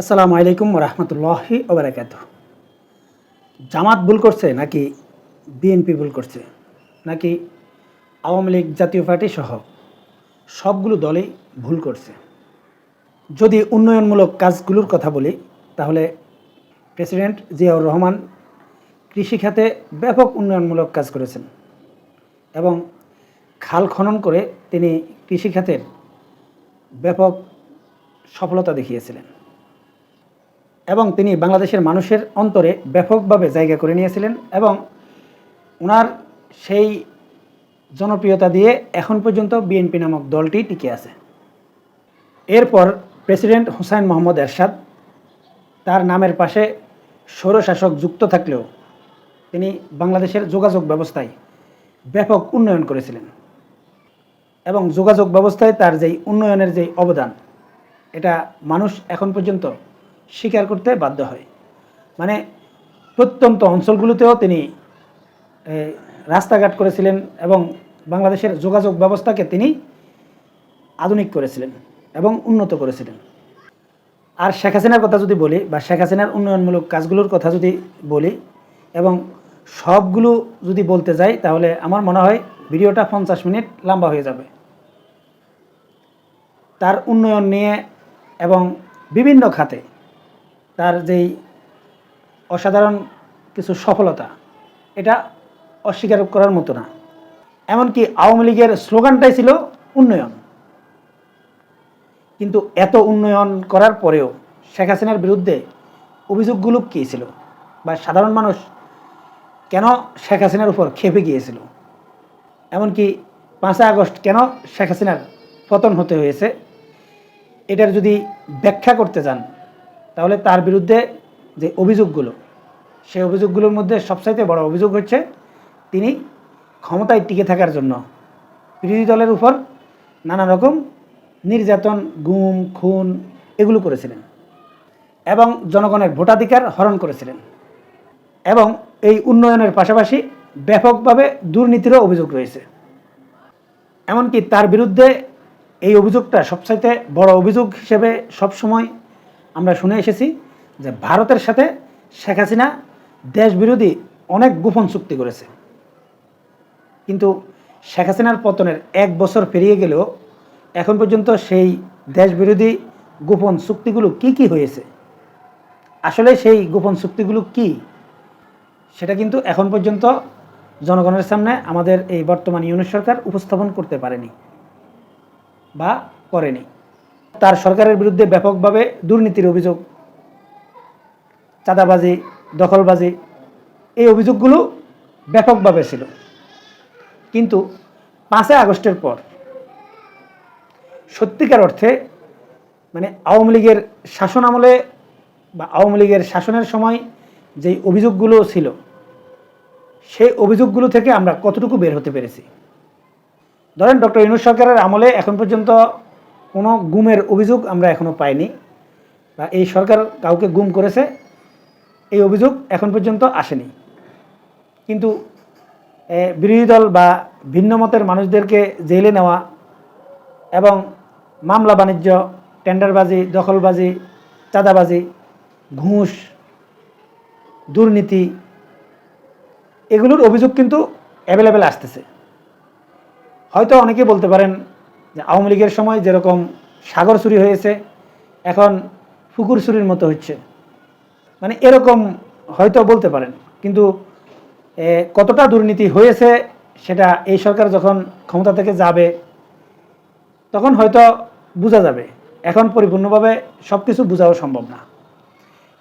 আসসালামু আলাইকুম রহমতুল্লাহি ওবরাকাত জামাত ভুল করছে নাকি বিএনপি ভুল করছে? নাকি আওয়ামী লীগ জাতীয় পার্টি সহ সবগুলো দলই ভুল করছে? যদি উন্নয়নমূলক কাজগুলোর কথা বলি, তাহলে প্রেসিডেন্ট জিয়াউর রহমান কৃষিখাতে ব্যাপক উন্নয়নমূলক কাজ করেছেন এবং খাল খনন করে তিনি কৃষিখাতের ব্যাপক সফলতা দেখিয়েছিলেন। এবং তিনি বাংলাদেশের মানুষের অন্তরে ব্যাপকভাবে জায়গা করে নিয়েছিলেন এবং ওনার সেই জনপ্রিয়তা দিয়ে এখন পর্যন্ত বিএনপি নামক দলটি টিকে আছে। এরপর প্রেসিডেন্ট হুসাইন মোহাম্মদ এরশাদ তার নামের পাশে স্বৈরশাসক যুক্ত থাকলেও তিনি বাংলাদেশের যোগাযোগ ব্যবস্থায় ব্যাপক উন্নয়ন করেছিলেন এবং যোগাযোগ ব্যবস্থায় তার যেই উন্নয়নের যেই অবদান, এটা মানুষ এখন পর্যন্ত স্বীকার করতে বাধ্য হয়। মানে প্রত্যন্ত অঞ্চলগুলোতেও তিনি রাস্তাঘাট করেছিলেন এবং বাংলাদেশের যোগাযোগ ব্যবস্থাকে তিনি আধুনিক করেছিলেন এবং উন্নত করেছিলেন। আর শেখ হাসিনার কথা যদি বলি বা শেখ হাসিনার উন্নয়নমূলক কাজগুলোর কথা যদি বলি এবং সবগুলো যদি বলতে যাই, তাহলে আমার মনে হয় ভিডিওটা পঞ্চাশ মিনিট লম্বা হয়ে যাবে। তার উন্নয়ন নিয়ে এবং বিভিন্ন খাতে তার যেই অসাধারণ কিছু সফলতা, এটা অস্বীকার করার মতো না। এমনকি আওয়ামী লীগের স্লোগানটাই ছিল উন্নয়ন। কিন্তু এত উন্নয়ন করার পরেও শেখ হাসিনার বিরুদ্ধে অভিযোগগুলো কী ছিল? বা সাধারণ মানুষ কেন শেখ হাসিনার উপর খেপে গিয়েছিল? এমনকি পাঁচই আগস্ট কেন শেখ হাসিনার পতন হতে হয়েছে? এটার যদি ব্যাখ্যা করতে যান তাহলে তার বিরুদ্ধে যে অভিযোগগুলো, সেই অভিযোগগুলোর মধ্যে সবচাইতে বড় অভিযোগ হচ্ছে, তিনি ক্ষমতায় টিকে থাকার জন্য বিরোধী দলের উপর নানা রকম নির্যাতন, গুম, খুন এগুলো করেছিলেন এবং জনগণের ভোটাধিকার হরণ করেছিলেন এবং এই উন্নয়নের পাশাপাশি ব্যাপকভাবে দুর্নীতিরও অভিযোগ রয়েছে। এমনকি তার বিরুদ্ধে এই অভিযোগটা সবচাইতে বড় অভিযোগ হিসেবে সবসময় আমরা শুনে এসেছি যে ভারতের সাথে শেখ হাসিনা দেশবিরোধী অনেক গোপন চুক্তি করেছে। কিন্তু শেখ হাসিনার পতনের এক বছর পেরিয়ে গেলেও এখন পর্যন্ত সেই দেশবিরোধী গোপন চুক্তিগুলো কি কি হয়েছে? আসলে সেই গোপন চুক্তিগুলো কি? সেটা কিন্তু এখন পর্যন্ত জনগণের সামনে আমাদের এই বর্তমান ইউনিট সরকার উপস্থাপন করতে পারেনি বা করেনি। তার সরকারের বিরুদ্ধে ব্যাপকভাবে দুর্নীতির অভিযোগ, চাঁদাবাজি, দখলবাজি, এই অভিযোগগুলো ব্যাপকভাবে ছিল। কিন্তু পাঁচই আগস্টের পর সত্যিকার অর্থে মানে আওয়ামী লীগের শাসন আমলে বা আওয়ামী লীগের শাসনের সময় যেই অভিযোগগুলো ছিল, সেই অভিযোগগুলো থেকে আমরা কতটুকু বের হতে পেরেছি? ধরেন ডক্টর ইনুস সরকারের আমলে এখন পর্যন্ত কোনো গুমের অভিযোগ আমরা এখনও পাইনি বা এই সরকার কাউকে গুম করেছে, এই অভিযোগ এখন পর্যন্ত আসেনি। কিন্তু বিরোধী দল বা ভিন্ন মতের মানুষদেরকে জেলে নেওয়া এবং মামলা বাণিজ্য, টেন্ডারবাজি, দখলবাজি, চাঁদাবাজি, ঘুষ, দুর্নীতি, এগুলোর অভিযোগ কিন্তু অ্যাভেলেবেল আসতেছে। হয়তো অনেকে বলতে পারেন যে আওয়ামী লীগের সময় যেরকম সাগর চুরি হয়েছে, এখন পুকুর চুরির মতো হচ্ছে। মানে এরকম হয়তো বলতে পারেন, কিন্তু কতটা দুর্নীতি হয়েছে সেটা এই সরকার যখন ক্ষমতা থেকে যাবে, তখন হয়তো বোঝা যাবে। এখন পরিপূর্ণভাবে সব কিছু বোঝাও সম্ভব না।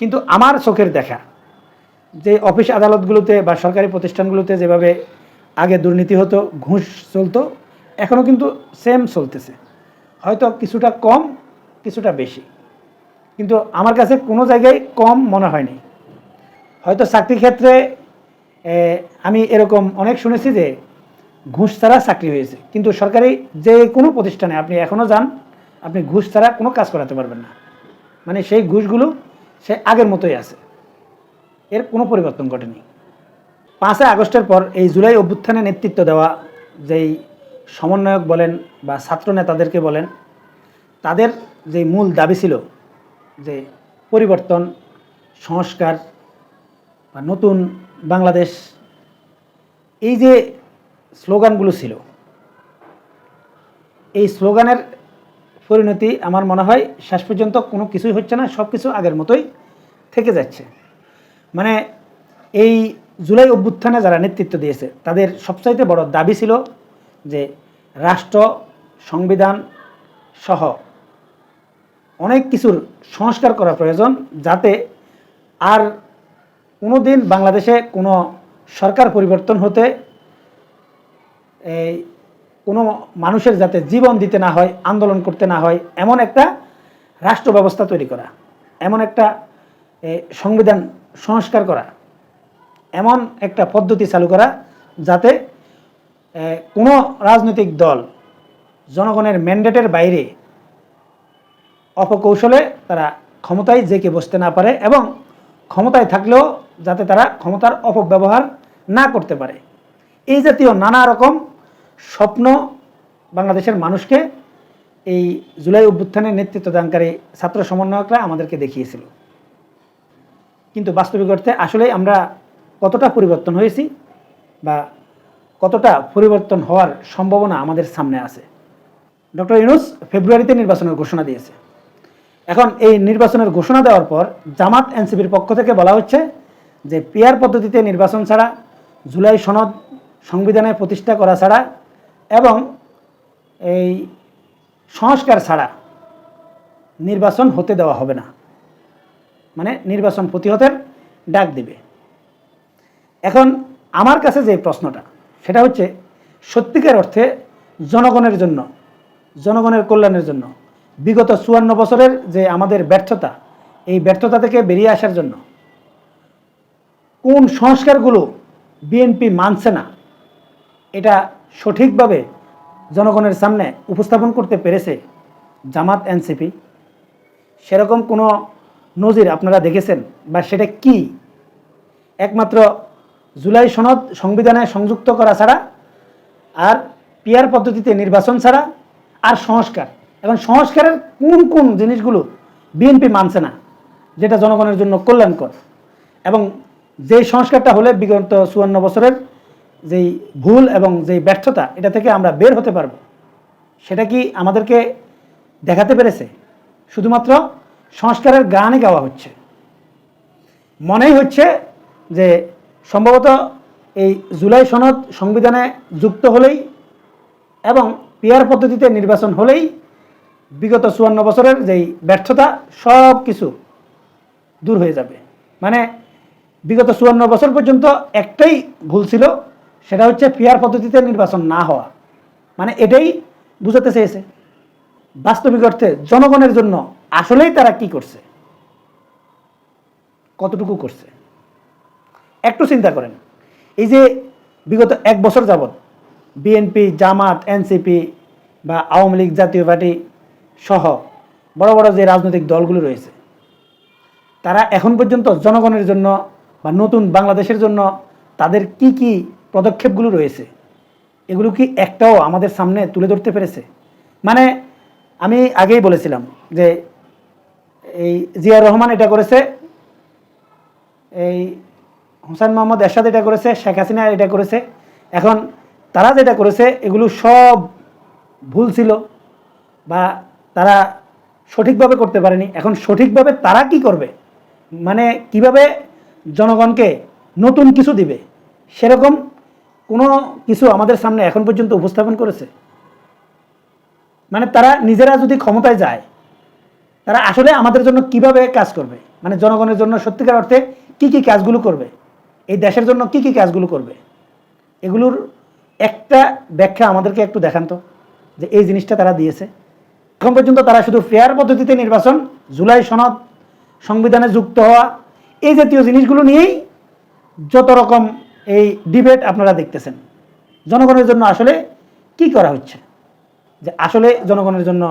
কিন্তু আমার চোখের দেখা, যে অফিস আদালতগুলোতে বা সরকারি প্রতিষ্ঠানগুলোতে যেভাবে আগে দুর্নীতি হতো, ঘুষ চলতো এখনও কিন্তু সেম চলতেছে। হয়তো কিছুটা কম, কিছুটা বেশি। কিন্তু আমার কাছে কোনো জায়গায় কম মনে হয়নি। হয়তো চাকরি ক্ষেত্রে আমি এরকম অনেক শুনেছি যে ঘুষ ছাড়া চাকরি হয়েছে। কিন্তু সরকারি যে কোনো প্রতিষ্ঠানে আপনি এখনও যান, আপনি ঘুষ ছাড়া কোনো কাজ করাতে পারবেন না। মানে সেই ঘুষগুলো সে আগের মতোই আছে। এর কোনো পরিবর্তন ঘটেনি। পাঁচই আগস্টের পর এই জুলাই অভ্যুত্থানে নেতৃত্ব দেওয়া যেই সমন্বয়ক বলেন বা ছাত্র নেতাদেরকে বলেন, তাদের যে মূল দাবি ছিল যে পরিবর্তন, সংস্কার বা নতুন বাংলাদেশ, এই যে স্লোগানগুলো ছিল, এই স্লোগানের পরিণতি আমার মনে হয় শেষ পর্যন্ত কোনো কিছুই হচ্ছে না, সব কিছু আগের মতোই থেকে যাচ্ছে। মানে এই জুলাই অভ্যুত্থানে যারা নেতৃত্ব দিয়েছে, তাদের সবচাইতে বড় দাবি ছিল যে রাষ্ট্র, সংবিধান সহ অনেক কিছুর সংস্কার করা প্রয়োজন যাতে আর কোনো দিন বাংলাদেশে কোনো সরকার পরিবর্তন হতে, এই কোনো মানুষের যাতে জীবন দিতে না হয়, আন্দোলন করতে না হয়, এমন একটা রাষ্ট্র ব্যবস্থা তৈরি করা, এমন একটা সংবিধান সংস্কার করা, এমন একটা পদ্ধতি চালু করা যাতে কোনো রাজনৈতিক দল জনগণের ম্যান্ডেটের বাইরে অপকৌশলে তারা ক্ষমতায় জেকে বসতে না পারে এবং ক্ষমতায় থাকলেও যাতে তারা ক্ষমতার অপব্যবহার না করতে পারে। এই জাতীয় নানা রকম স্বপ্ন বাংলাদেশের মানুষকে এই জুলাই অভ্যুত্থানের নেতৃত্ব দানকারী ছাত্র সমন্বয়করা আমাদেরকে দেখিয়েছিল। কিন্তু বাস্তবিক অর্থে আসলে আমরা কতটা পরিবর্তন হয়েছি বা কতটা পরিবর্তন হওয়ার সম্ভাবনা আমাদের সামনে আছে। ডক্টর ইউনুস ফেব্রুয়ারিতে নির্বাচনের ঘোষণা দিয়েছে। এখন এই নির্বাচনের ঘোষণা দেওয়ার পর জামাত এনসিপির পক্ষ থেকে বলা হচ্ছে যে পিয়ার পদ্ধতিতে নির্বাচন ছাড়া, জুলাই সনদ সংবিধানে প্রতিষ্ঠা করা ছাড়া এবং এই সংস্কার ছাড়া নির্বাচন হতে দেওয়া হবে না। মানে নির্বাচন প্রতিহতের ডাক দিবে। এখন আমার কাছে যে প্রশ্নটা সেটা হচ্ছে সত্যিকার অর্থে জনগণের জন্য, জনগণের কল্যাণের জন্য। বিগত চুয়ান্ন বছরের যে আমাদের ব্যর্থতা, এই ব্যর্থতা থেকে বেরিয়ে আসার জন্য কোন সংস্কারগুলো বিএনপি মানছে না, এটা সঠিকভাবে জনগণের সামনে উপস্থাপন করতে পেরেছে জামাত এনসিপি। সেরকম কোনো নজির আপনারা দেখেছেন বা সেটা কি? একমাত্র জুলাই সনদ সংবিধানে সংযুক্ত করা ছাড়া, আর পিয়ার পদ্ধতিতে নির্বাচন ছাড়া, আর সংস্কার। এবং সংস্কারের কোন কোন জিনিসগুলো বিএনপি মানছে না, যেটা জনগণের জন্য কল্যাণকর। এবং যেই সংস্কারটা হলে বিগত চুয়ান্ন বছরের যেই ভুল এবং যেই ব্যর্থতা, এটা থেকে আমরা বের হতে পারব। সেটা কি আমাদেরকে দেখাতে পেরেছে? শুধুমাত্র সংস্কারের গানে গাওয়া হচ্ছে। মনেই হচ্ছে যে সম্ভবত এই জুলাই সনদ সংবিধানে যুক্ত হলেই এবং পিয়ার পদ্ধতিতে নির্বাচন হলেই বিগত চুয়ান্ন বছরের যেই ব্যর্থতা, সব কিছু দূর হয়ে যাবে। মানে বিগত চুয়ান্ন বছর পর্যন্ত একটাই ভুল ছিল, সেটা হচ্ছে পিয়ার পদ্ধতিতে নির্বাচন না হওয়া। মানে এটাই বুঝাতে চেয়েছে। বাস্তবিক অর্থে জনগণের জন্য আসলেই তারা কি করছে? কতটুকু করছে? একটু চিন্তা করেন। এই যে বিগত এক বছর যাবৎ বিএনপি জামাত এনসিপি বা আওয়ামী লীগ জাতীয় পার্টি সহ বড় বড় যে রাজনৈতিক দলগুলো রয়েছে, তারা এখন পর্যন্ত জনগণের জন্য বা নতুন বাংলাদেশের জন্য তাদের কি কি পদক্ষেপগুলো রয়েছে, এগুলো কি একটাও আমাদের সামনে তুলে ধরতে পেরেছে? মানে আমি আগেই বলেছিলাম যে এই জিয়া রহমান এটা করেছে, এই হোসেন মোহাম্মদ এরশাদ এটা করেছে, শেখ হাসিনা এটা করেছে, এখন তারা যেটা করেছে, এগুলো সব ভুল ছিল বা তারা সঠিকভাবে করতে পারেনি। এখন সঠিকভাবে তারা কি করবে? মানে কীভাবে জনগণকে নতুন কিছু দিবে? সেরকম কোনো কিছু আমাদের সামনে এখন পর্যন্ত উপস্থাপন করেছে। মানে তারা নিজেরা যদি ক্ষমতায় যায়, তারা আসলে আমাদের জন্য কীভাবে কাজ করবে? মানে জনগণের জন্য সত্যিকার অর্থে কি কি কাজগুলো করবে? এই দেশের জন্য কি কি কাজগুলো করবে? এগুলোর একটা ব্যাখ্যা আমাদেরকে একটু দেখান তো, যে এই জিনিসটা তারা দিয়েছে। এখন পর্যন্ত তারা শুধু ফেয়ার পদ্ধতিতে নির্বাচন, জুলাই সনদ, সংবিধানে যুক্ত হওয়া, এই জাতীয় জিনিসগুলো নিয়েই যত রকম এই ডিবেট আপনারা দেখতেছেন, জনগণের জন্য আসলে কি করা হচ্ছে? যে আসলে জনগণের জন্য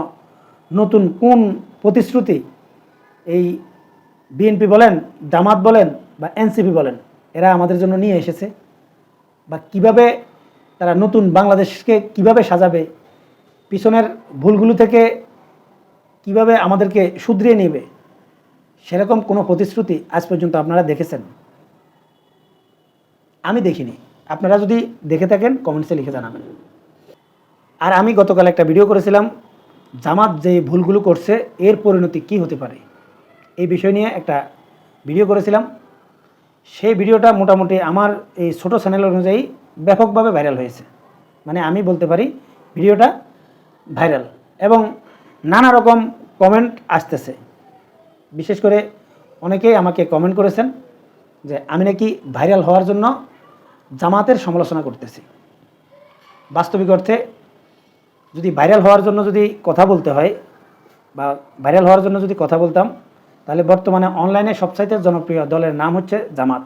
নতুন কোন প্রতিশ্রুতি এই বিএনপি বলেন, জামাত বলেন বা এনসিপি বলেন এরা আমাদের জন্য নিয়ে এসেছে বা কীভাবে তারা নতুন বাংলাদেশকে কীভাবে সাজাবে, পিছনের ভুলগুলো থেকে কীভাবে আমাদেরকে শুধরিয়ে নেবে, সেরকম কোনো প্রতিশ্রুতি আজ পর্যন্ত আপনারা দেখেছেন। আমি দেখিনি। আপনারা যদি দেখে থাকেন কমেন্টসে লিখে জানাবেন। আর আমি গতকাল একটা ভিডিও করেছিলাম, জামাত যে ভুলগুলো করছে, এর পরিণতি কি হতে পারে? এই বিষয় নিয়ে একটা ভিডিও করেছিলাম। সেই ভিডিওটা মোটামুটি আমার এই ছোটো চ্যানেল অনুযায়ী ব্যাপকভাবে ভাইরাল হয়েছে। মানে আমি বলতে পারি, ভিডিওটা ভাইরাল এবং নানা রকম কমেন্ট আসতেছে। বিশেষ করে অনেকেই আমাকে কমেন্ট করেছেন যে, আমি নাকি ভাইরাল হওয়ার জন্য জামাতের সমালোচনা করতেছি। বাস্তবিক অর্থে যদি ভাইরাল হওয়ার জন্য যদি কথা বলতে হয় বা ভাইরাল হওয়ার জন্য যদি কথা বলতাম তাহলে বর্তমানে অনলাইনে সবচাইতে জনপ্রিয় দলের নাম হচ্ছে জামাত।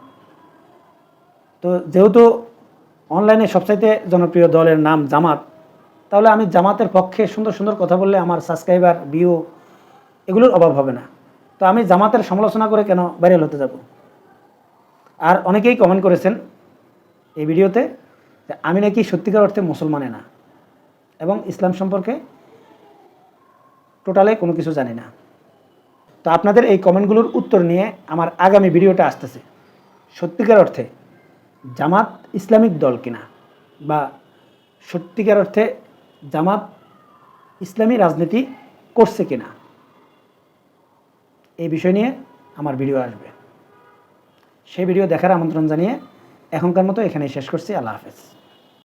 তো যেহেতু অনলাইনে সবচাইতে জনপ্রিয় দলের নাম জামাত, তাহলে আমি জামাতের পক্ষে সুন্দর সুন্দর কথা বললে আমার সাবস্ক্রাইবার ভিউ এগুলোর অভাব হবে না। তো আমি জামাতের সমালোচনা করে কেন ভাইরাল হতে যাব? আর অনেকেই কমেন্ট করেছেন এই ভিডিওতে যে আমি নাকি সত্যিকার অর্থে মুসলমানে না এবং ইসলাম সম্পর্কে টোটালে কোনো কিছু জানি না। তো আপনাদের এই কমেন্টগুলোর উত্তর নিয়ে আমার আগামী ভিডিওটা আসতেছে। সত্যিকার অর্থে জামাত ইসলামিক দল কিনা বা সত্যিকার অর্থে জামাত ইসলামী রাজনীতি করছে কিনা এই বিষয় নিয়ে আমার ভিডিও আসবে। সেই ভিডিও দেখার আমন্ত্রণ জানিয়ে এখনকার মতো এখানেই শেষ করছি। আল্লাহ হাফেজ।